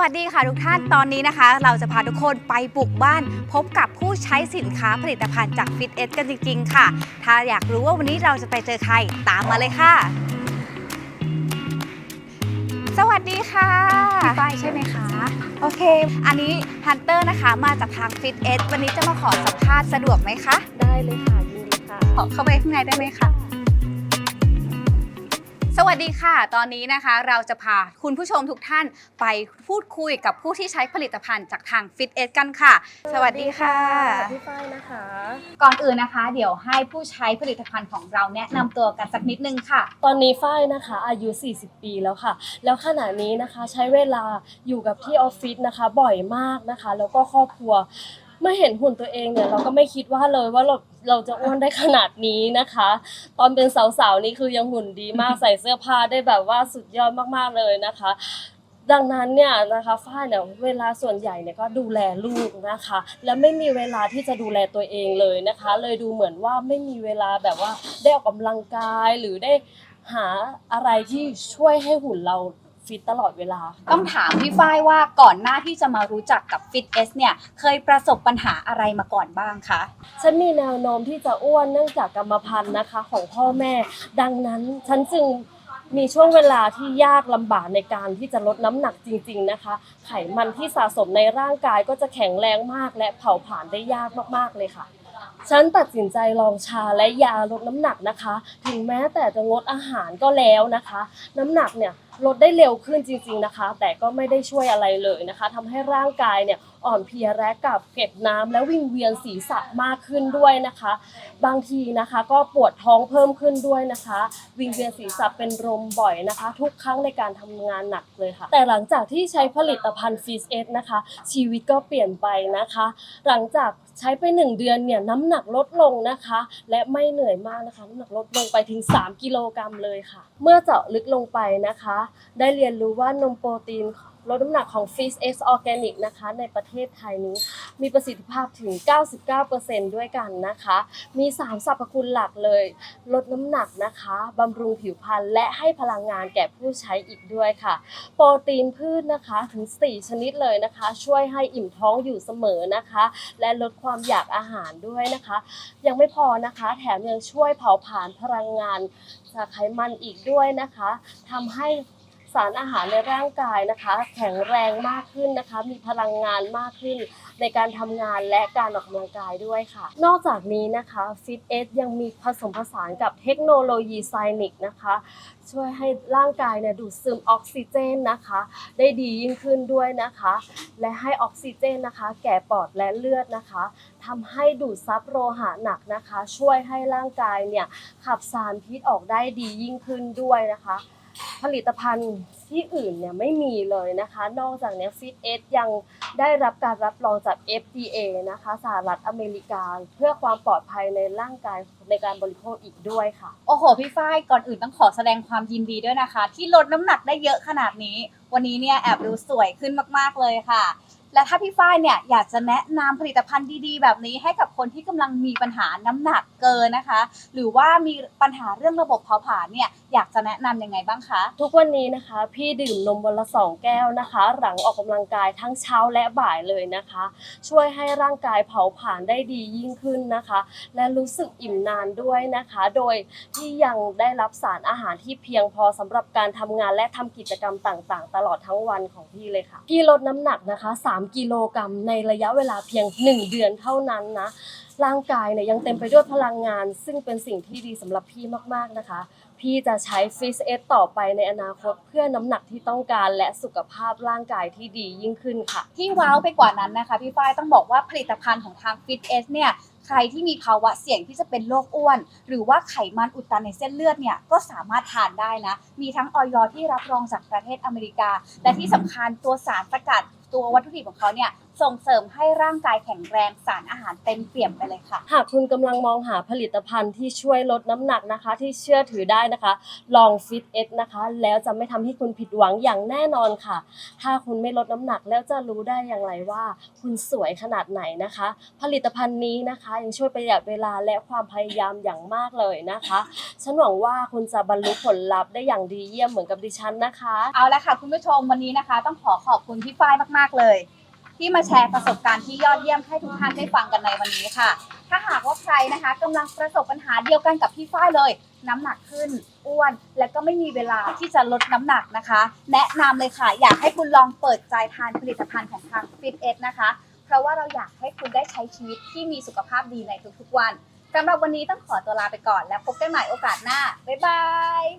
วัสดีค่ะทุกท่านตอนนี้นะคะ เราจะพาทุกคนไปบุกบ้าน พบกับผู้ใช้สินค้าผลิตภัณฑ์จาก Fit S กันจริง ๆ ค่ะ ถ้าอยากรู้ว่าวันนี้เราจะไปเจอใครตามมาเลยค่ะ สวัสดีค่ะพี่ฝ้ายใช่ไหมคะ โอเค อันนี้ฮันเตอร์นะคะมาจากทาง Fit S วันนี้จะมาขอสัมภาษณ์สะดวกไหมคะ ได้เลยค่ะยินดีค่ะ ขอเข้าไปข้างในได้ไหมคะ สวัสดีค่ะ ตอนนี้นะคะเราจะพาคุณผู้ชมทุกท่านไปพูดคุยกับผู้ที่ใช้ผลิตภัณฑ์จากทาง Fit S กันค่ะ สวัสดีค่ะ พี่ฝ้ายนะคะ ก่อนอื่นนะคะ เดี๋ยวให้ผู้ใช้ผลิตภัณฑ์ของเราแนะนำตัวกันสักนิดนึงค่ะ ตอนนี้ฝ้ายนะคะอายุ 40 ปีแล้วค่ะ แล้วขณะนี้นะคะใช้เวลาอยู่กับที่ออฟฟิศนะคะ บ่อยมากนะคะ แล้วก็ครอบครัวเมื่อเห็นหุ่นตัวเองเนี่ยเราก็ไม่คิดว่าเลยว่าเราเราจะอ้วนได้ขนาดนี้นะคะ ตอนเป็นสาวๆนี่คือยังหุ่นดีมากใส่เสื้อผ้าได้แบบว่าสุดยอดมากๆเลยนะคะ ดังนั้นเนี่ยนะคะฝ้ายเนี่ยเวลาส่วนใหญ่เนี่ยก็ดูแลลูกนะคะ และไม่มีเวลาที่จะดูแลตัวเองเลยนะคะ เลยดูเหมือนว่าไม่มีเวลาแบบว่าได้ออกกำลังกายหรือได้หาอะไรที่ช่วยให้หุ่นเรา ฟิตตลอดเวลา ต้องถามพี่ฝ้ายว่าก่อนหน้าที่จะมารู้จักกับ Fit S เนี่ยเคยประสบปัญหาอะไรมาก่อนบ้างคะฉันมีแนวโน้มที่จะอ้วนเนื่องจากกรรมพันธุ์นะคะของพ่อแม่ ดังนั้นฉันจึงมีช่วงเวลาที่ยากลำบากในการที่จะลดน้ำหนักจริง ๆนะคะ ไขมันที่สะสมในร่างกายก็จะแข็งแรงมาก และเผาผลาญได้ยากมากๆเลยค่ะ ฉันตัดสินใจลองชาและยาลดน้ำหนักนะคะ ถึงแม้แต่จะงดอาหารก็แล้วนะคะ น้ำหนักเนี่ย ลดได้เร็วขึ้นจริง ๆนะคะ แต่ก็ไม่ได้ช่วยอะไรเลยนะคะทำให้ร่างกายเนี่ยอ่อนเพลียและกับเก็บน้ำและวิงเวียนศีรษะมากขึ้นด้วยนะคะ บางทีนะคะก็ปวดท้องเพิ่มขึ้นด้วยนะคะ วิงเวียนศีรษะเป็นลมบ่อยนะคะ ทุกครั้งในการทำงานหนักเลยค่ะ แต่หลังจากที่ใช้ผลิตภัณฑ์ฟีสเอสนะคะ ชีวิตก็เปลี่ยนไปนะคะ หลังจากใช้ไป 1 เดือนเนี่ยน้ำหนักลดลงนะคะ และไม่เหนื่อยมากนะคะน้ำหนักลดลงไปถึง 3 กิโลกรัมเลยค่ะ เมื่อเจาะลึกลงไปนะคะได้เรียนรู้ว่านมโปรตีนลดน้ำหนักของ f i s X Organic นะคะ ในประเทศไทยนี้ มีประสิทธิภาพถึง 99%ด้วยกันนะคะ มี 3สรรพคุณหลักเลย ลดน้ำหนักนะคะบำรุงผิวพรรณและให้พลังงานแก่ผู้ใช้อีกด้วยค่ะ โปรตีนพืชนะคะถึง 4 ชนิดเลยนะคะ ช่วยให้อิ่มท้องอยู่เสมอนะคะ และลดความอยากอาหารด้วยนะคะ ยังไม่พอนะคะ แถมยังช่วยเผาผลาญพลังงานจากไขมันอีกด้วยนะคะทำให้ สารอาหารในร่างกายนะคะ แข็งแรงมากขึ้นนะคะ มีพลังงานมากขึ้น ในการทำงานและการออกกำลังกายด้วยค่ะ นอกจากนี้นะคะ Fit S ยังมีผสมผสานกับเทคโนโลยีไซนิกนะคะ ช่วยให้ร่างกายเนี่ยดูดซึมออกซิเจนนะคะ ได้ดียิ่งขึ้นด้วยนะคะ และให้ออกซิเจนนะคะ แก่ปอดและเลือดนะคะทำให้ดูดซับโลหะหนักนะคะ ช่วยให้ร่างกายเนี่ยขับสารพิษออกได้ดียิ่งขึ้นด้วยนะคะ ผลิตภัณฑ์ที่อื่นเนี่ยไม่มีเลยนะคะ นอกจากเนี้ฟิตเอสยังได้รับการรับรองจาก FDA นะคะสหรัฐอเมริกา เพื่อความปลอดภัยในร่างกายในการบริโภคอีกด้วยค่ะ โอ้โห พี่ฝ้ายก่อนอื่นต้องขอแสดงความยินดีด้วยนะคะ ที่ลดน้ำหนักได้เยอะขนาดนี้ วันนี้เนี่ยแอบดูสวยขึ้นมากๆเลยค่ะ และถ้าพี่ฝ้ายเนี่ยอยากจะแนะนำผลิตภัณฑ์ดีๆ แบบนี้ให้กับคนที่กำลังมีปัญหาน้ำหนักเกินนะคะ หรือว่ามีปัญหาเรื่องระบบเผาผลาญเนี่ยอยากจะแนะนำยังไงบ้างคะ ทุกวันนี้นะคะพี่ดื่มนมวันละสองแก้วนะคะ หลังออกกำลังกายทั้งเช้าและบ่ายเลยนะคะ ช่วยให้ร่างกายเผาผลาญได้ดียิ่งขึ้นนะคะ และรู้สึกอิ่มนานด้วยนะคะ โดยที่ยังได้รับสารอาหารที่เพียงพอสำหรับการทำงานและทำกิจกรรมต่างๆ ตลอดทั้งวันของพี่เลยค่ะ พี่ลดน้ำหนักนะคะ 3 กิโลกรัมในระยะเวลาเพียง 1 เดือนเท่านั้นนะร่างกายเนี่ยยังเต็มไปด้วยพลังงาน ซึ่งเป็นสิ่งที่ดีสำหรับพี่มากๆนะคะ พี่จะใช้ฟิสเอสต่อไปในอนาคตเพื่อน้ำหนักที่ต้องการและสุขภาพร่างกายที่ดียิ่งขึ้นค่ะ ที่ว้าวไปกว่านั้นนะคะพี่ฝ้ายต้องบอกว่าผลิตภัณฑ์ของทาง Fit S เนี่ยใครที่มีภาวะเสี่ยงที่จะเป็นโรคอ้วน หรือว่าไขมันอุดตันในเส้นเลือดเนี่ยก็สามารถทานได้นะ มีทั้งออยที่รับรองจากประเทศอเมริกา และที่สำคัญตัวสารสกัดตัววัตถุดิบของเขาเนี่ย ส่งเสริมให้ร่างกายแข็งแรงสารอาหารเต็มเปี่ยมไปเลยค่ะ หากคุณกำลังมองหาผลิตภัณฑ์ที่ช่วยลดน้ำหนักนะคะ ที่เชื่อถือได้นะคะ ลองฟิตเอสนะคะ แล้วจะไม่ทำให้คุณผิดหวังอย่างแน่นอนค่ะ ถ้าคุณไม่ลดน้ำหนักแล้วจะรู้ได้อย่างไรว่า คุณสวยขนาดไหนนะคะ ผลิตภัณฑ์นี้นะคะ ยังช่วยประหยัดเวลาและความพยายามอย่างมากเลยนะคะ ฉันหวังว่าคุณจะบรรลุผลลัพธ์ได้อย่างดีเยี่ยมเหมือนกับดิฉันนะคะ เอาละค่ะ คุณผู้ชมวันนี้นะคะ ต้องขอขอบคุณพี่ฝ้ายมาก ๆ เลย ที่มาแชร์ประสบการณ์ที่ยอดเยี่ยมให้ทุกท่านได้ฟังกันในวันนี้ค่ะ ถ้าหากว่าใครนะคะกำลังประสบปัญหาเดียวกันกับพี่ฝ้ายเลย น้ำหนักขึ้นอ้วน และก็ไม่มีเวลาที่จะลดน้ำหนักนะคะ แนะนำเลยค่ะ อยากให้คุณลองเปิดใจทานผลิตภัณฑ์ของทาง Fit e นะคะ เพราะว่าเราอยากให้คุณได้ใช้ชีวิตที่มีสุขภาพดีในทุกๆวันสำหรับวันนี้ต้องขอตัวลาไปก่อน แล้วพบกันใหม่โอกาสหน้าบ๊ายบาย